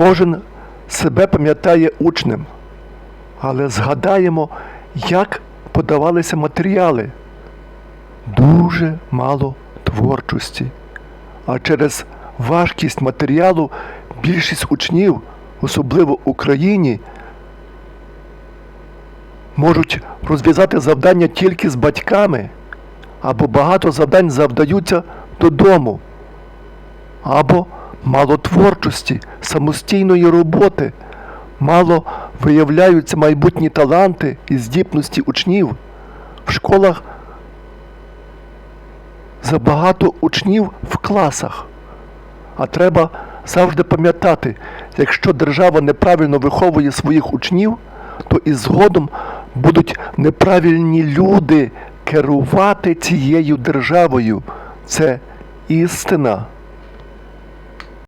Кожен себе пам'ятає учнем, але згадаємо, як подавалися матеріали. Дуже мало творчості. А через важкість матеріалу більшість учнів, особливо в Україні, можуть розв'язати завдання тільки з батьками, або багато завдань завдаються додому, або мало творчості, самостійної роботи, мало виявляються майбутні таланти і здібності учнів. В школах забагато учнів в класах. А треба завжди пам'ятати, якщо держава неправильно виховує своїх учнів, то і згодом будуть неправильні люди керувати цією державою. Це істина.